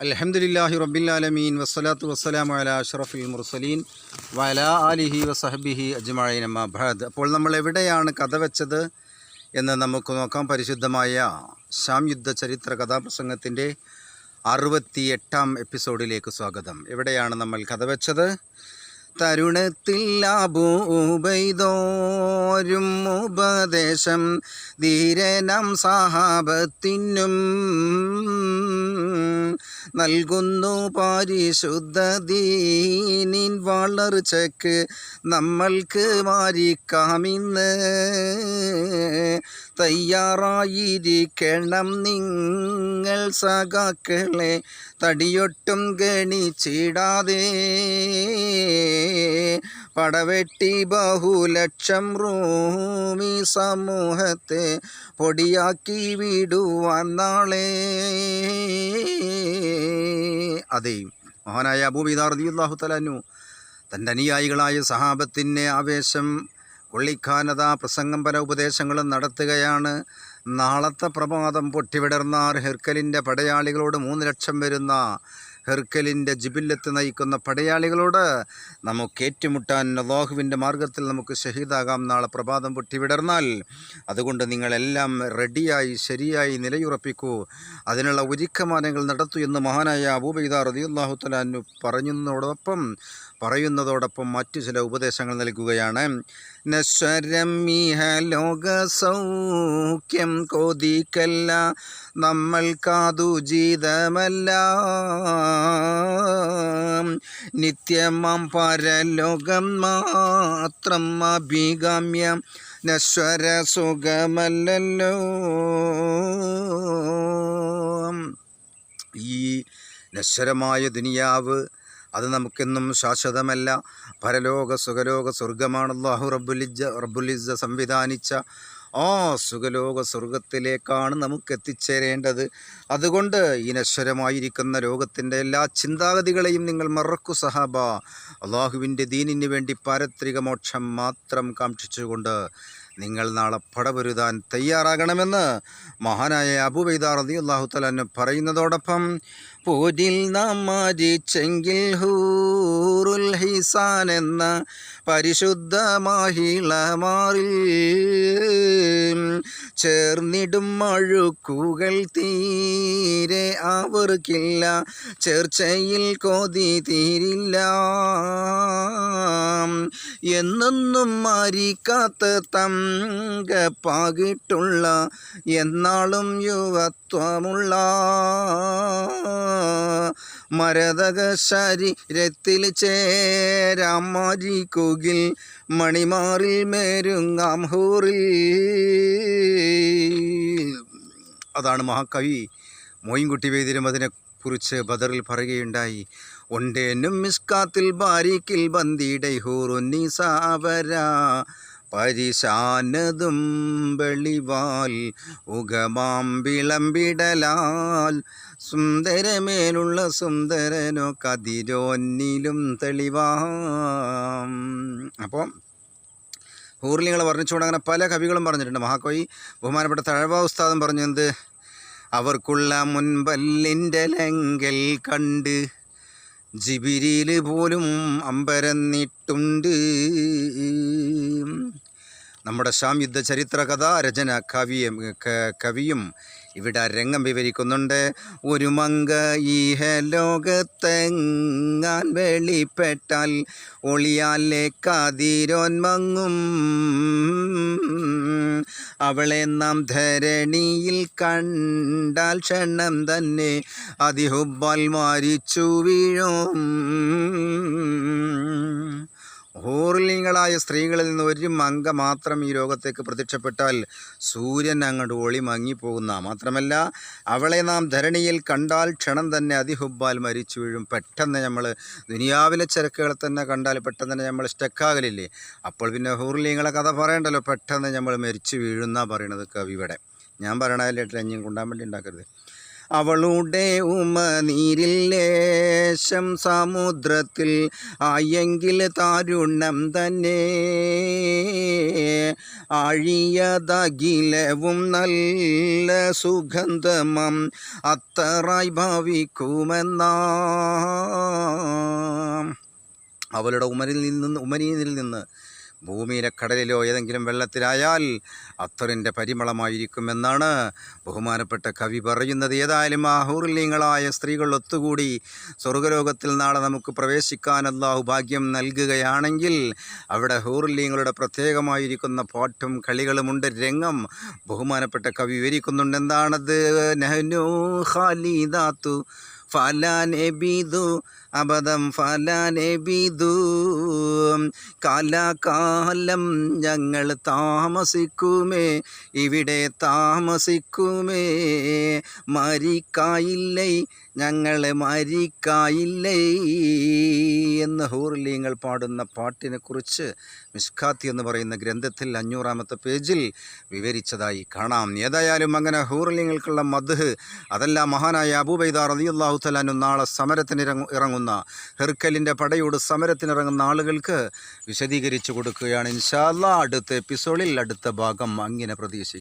അലഹമുല്ലാഹി റബ്ബിലാലമീൻ വസ്സലാത്തു വസ്സലാമു അല അഷ്റഫുൽ മുർസലീൻ വല അലിഹി വസഹബിഹി അജ്മഈൻ അമ്മാ ബഅദ്. അപ്പോൾ നമ്മൾ എവിടെയാണ് കഥ വെച്ചത് എന്ന് നമുക്ക് നോക്കാം. പരിശുദ്ധമായ ശാം യുദ്ധ ചരിത്ര കഥാപ്രസംഗത്തിന്റെ അറുപത്തി എട്ടാം എപ്പിസോഡിലേക്ക് സ്വാഗതം. എവിടെയാണ് നമ്മൾ കഥ വെച്ചത്? തരുണത്തിൽ അബൂബൈതോരും ഉപദേശം ധീരനം സഹാബത്തിനും നൽകുന്നു പരിശുദ്ധ ദീനിൻ വളർച്ചയ്ക്ക് നമ്മൾക്ക് മാരിക്കാമിന്ന് തയ്യാറായിരിക്കണം നിങ്ങൾ സഖാക്കളെ തടിയൊട്ടും ഗണിച്ചിടാതെ പടവെട്ടി ബഹുലക്ഷം റൂമി സമൂഹത്തെ പൊടിയാക്കി വിടുവാൻ നാളെ. അതെ മഹാനായ അബൂബിദാർ റളിയല്ലാഹു തലാനു തന്റെ അനുയായികളായ സഹാബത്തിന്റെ ആവേശം കൊള്ളിക്കാനത പ്രസംഗം പല ഉപദേശങ്ങളും നടത്തുകയാണ്. നാളത്തെ പ്രമാദം പൊട്ടിവിടർന്നാർ ഹെർക്കലിന്റെ പടയാളികളോട് മൂന്ന് ലക്ഷം വരുന്ന ഹെർക്കലിന്റെ ജിബില്ലത്ത് നയിക്കുന്ന പടയാളികളോട് നമുക്ക് ഏറ്റുമുട്ടാൻ അള്ളാഹുവിന്റെ മാർഗത്തിൽ നമുക്ക് ഷഹീദാകാം. നാളെ പ്രഭാതം പൊട്ടിവിടർന്നാൽ അതുകൊണ്ട് നിങ്ങളെല്ലാം റെഡിയായി ശരിയായി നിലയുറപ്പിക്കൂ. അതിനുള്ള ഒരുക്കമാനങ്ങൾ നടത്തൂ എന്ന് മഹാനായ അബൂബൈദ റതിയുല്ലാഹു തലാനു പറഞ്ഞതിനോടൊപ്പം പറയുന്നതോടൊപ്പം മറ്റു ചില ഉപദേശങ്ങൾ നൽകുകയാണ്. നശ്വരം ഇഹ ലോക സൗഖ്യം കൊതിക്കല്ല നമ്മൾക്കാതു ജീതമല്ല നിത്യമാം പരലോകം മാത്രം അഭികാമ്യം നശ്വര സുഖമല്ലല്ലോ. ഈ നശ്വരമായ ദുനിയാവ് അത് നമുക്കെന്നും ശാശ്വതമല്ല. പരലോക സുഖലോക സ്വർഗമാണ് അള്ളാഹു റബ്ബുലിജ റബ്ബുലിജ സംവിധാനിച്ച ആ സുഖലോക സ്വർഗത്തിലേക്കാണ് നമുക്ക് എത്തിച്ചേരേണ്ടത് അതുകൊണ്ട് ഈ നശ്വരമായിരിക്കുന്ന ലോകത്തിന്റെ എല്ലാ ചിന്താഗതികളെയും നിങ്ങൾ മറക്കു സഹാബ. അള്ളാഹുവിന്റെ ദീനിന് വേണ്ടി പാരത്രിക മോക്ഷം മാത്രം കാക്ഷിച്ചുകൊണ്ട് നിങ്ങൾ നാളെ പടപൊരുതാൻ തയ്യാറാകണമെന്ന് മഹാനായ അബുബൈദാർ അലി അള്ളാഹു തലാൻ പറയുന്നതോടൊപ്പം പോരിൽ നാം മരിച്ചെങ്കിൽ ഹൂറുൽ ഹിസാൻ എന്ന പരിശുദ്ധ മഹിളമാറിൽ ചേർന്നിടും മഴുക്കുകൾ തീരെ അവർക്കില്ല ചേർച്ചയിൽ കൊതി തീരില്ല. എന്നൊന്നും മരിക്കാത്ത തങ്കപ്പാകിട്ടുള്ള എന്നാളും യുവത്വമുള്ള മരതക ശരീരത്തിൽ ചേരാം മരിക്കുകിൽ മണിമാറിൽ മേരുങ്ങാം ഹൂറിൽ. അതാണ് മഹാകവി മോയിൻകുട്ടി വേദിരും അതിനെക്കുറിച്ച് ബദറിൽ പറയുകയുണ്ടായി. ഒണ്ടേനും മിസ്കാത്തിൽ ബാരിക്കിൽ ബന്ദിടൈ ഹൂറുന്നിസാവര പരിശാനതും വെളിവാൽ ഉഗമാം വിളമ്പിടലാൽ. സുന്ദരമേലുള്ള സുന്ദരനോ കതിരോന്നിലും തെളിവാം. അപ്പോൾ ഹൂർലിങ്ങൾ വർണിച്ചുകൊണ്ട് അങ്ങനെ പല കവികളും പറഞ്ഞിട്ടുണ്ട്. മഹാകവി ബഹുമാനപ്പെട്ട തഴവ ഉസ്താദം പറഞ്ഞത് അവർക്കുള്ള മുൻപല്ലിന്റെ ലെങ്കൽ കണ്ട് ജിബിരിയിൽ പോലും അമ്പരന്നിട്ടുണ്ട്. നമ്മുടെ ശാം യുദ്ധ ചരിത്ര കഥ രചന കവിയും കവിയും ഇവിടെ രംഗം വിവരിക്കുന്നുണ്ട്. ഒരു മങ്ക ഈഹ ലോകത്തെങ്ങാൻ വെളിപ്പെട്ടാൽ ഒളിയാലെ കാതിരോൻ മങ്ങും. അവളെ നാം ധരണിയിൽ കണ്ടാൽ ക്ഷണം തന്നെ അതിഹുബാൽ മാരിച്ചു വീഴും. ഹോർലിങ്ങളായ സ്ത്രീകളിൽ നിന്ന് ഒരു മങ്ക മാത്രം ഈ ലോകത്തേക്ക് പ്രത്യക്ഷപ്പെട്ടാൽ സൂര്യൻ അങ്ങോട്ട് ഒളി മങ്ങിപ്പോകുന്ന മാത്രമല്ല അവളെ നാം ധരണിയിൽ കണ്ടാൽ ക്ഷണം തന്നെ അതിഹുബാൽ മരിച്ചു വീഴും. പെട്ടെന്ന് നമ്മൾ ദുനിയാവിലെ ചരക്കുകളെ തന്നെ കണ്ടാൽ പെട്ടെന്ന് തന്നെ നമ്മൾ സ്റ്റക്കാകലില്ലേ? അപ്പോൾ പിന്നെ ഹൂർലിങ്ങളെ കഥ പറയണ്ടല്ലോ പെട്ടെന്ന് നമ്മൾ മരിച്ചു വീഴുന്ന പറയണത് കവിയുടെ. ഞാൻ പറയണതിലിട്ട് അഞ്ഞും കൊണ്ടാൻ വേണ്ടി ഉണ്ടാക്കരുത്. അവളുടെ ഉമനീരിൽ ലേശം സമുദ്രത്തിൽ ആയെങ്കിൽ താരുണ്യം തന്നെ. ആഴിയതകിലവും നല്ല സുഗന്ധമം അത്തറായി ഭാവിക്കുമെന്നാ. അവളുടെ ഉമരിൽ നിന്ന് ഉമരിയിൽ നിന്ന് ഭൂമിയിലെ കടലിലോ ഏതെങ്കിലും വെള്ളത്തിലായാൽ അത്തറിന്റെ പരിമളമായിരിക്കുമെന്നാണ് ബഹുമാനപ്പെട്ട കവി പറയുന്നത്. ഏതായാലും ആ ഹൂർലിങ്ങളായ സ്ത്രീകൾ ഒത്തുകൂടി സ്വർഗലോകത്തിൽ നാളെ നമുക്ക് പ്രവേശിക്കാൻ ഭാഗ്യം നൽകുകയാണെങ്കിൽ അവിടെ ഹൂർലിങ്ങളുടെ പ്രത്യേകമായിരിക്കുന്ന പാട്ടും കളികളുമുണ്ട് രംഗം ബഹുമാനപ്പെട്ട കവി വിവരിക്കുന്നുണ്ട് എന്താണത് ഖാലിദാത്തു ഫലാനെ ബിദു അബദം ഫലാനെ ബിദു കാലാകാലം ഞങ്ങൾ താമസിക്കുമേ ഇവിടെ താമസിക്കുമേ. മരിക്കായില്ലേ ഞങ്ങൾ മരിക്കായില്ലേ എന്ന് ഹൂർലിങ്ങൾ പാടുന്ന പാട്ടിനെ കുറിച്ച് മിസ്കാത്തി എന്ന് പറയുന്ന ഗ്രന്ഥത്തിൽ അഞ്ഞൂറാമത്തെ പേജിൽ വിവരിച്ചതായി കാണാം. ഏതായാലും അങ്ങനെ ഹൂർലിങ്ങൾക്കുള്ള മധുഹ് അതല്ല മഹാനായ അബൂബൈദ റളിയല്ലാഹു തലാനു നാളെ സമരത്തിന് ഇറങ്ങു- ഇറങ്ങുന്ന ഹെർക്കലിന്റെ പടയോട് സമരത്തിനിറങ്ങുന്ന ആളുകൾക്ക് വിശദീകരിച്ചു കൊടുക്കുകയാണ്. ഇൻഷാല്ല അടുത്ത എപ്പിസോഡിൽ അടുത്ത ഭാഗം അങ്ങനെ പ്രതീക്ഷിക്കും.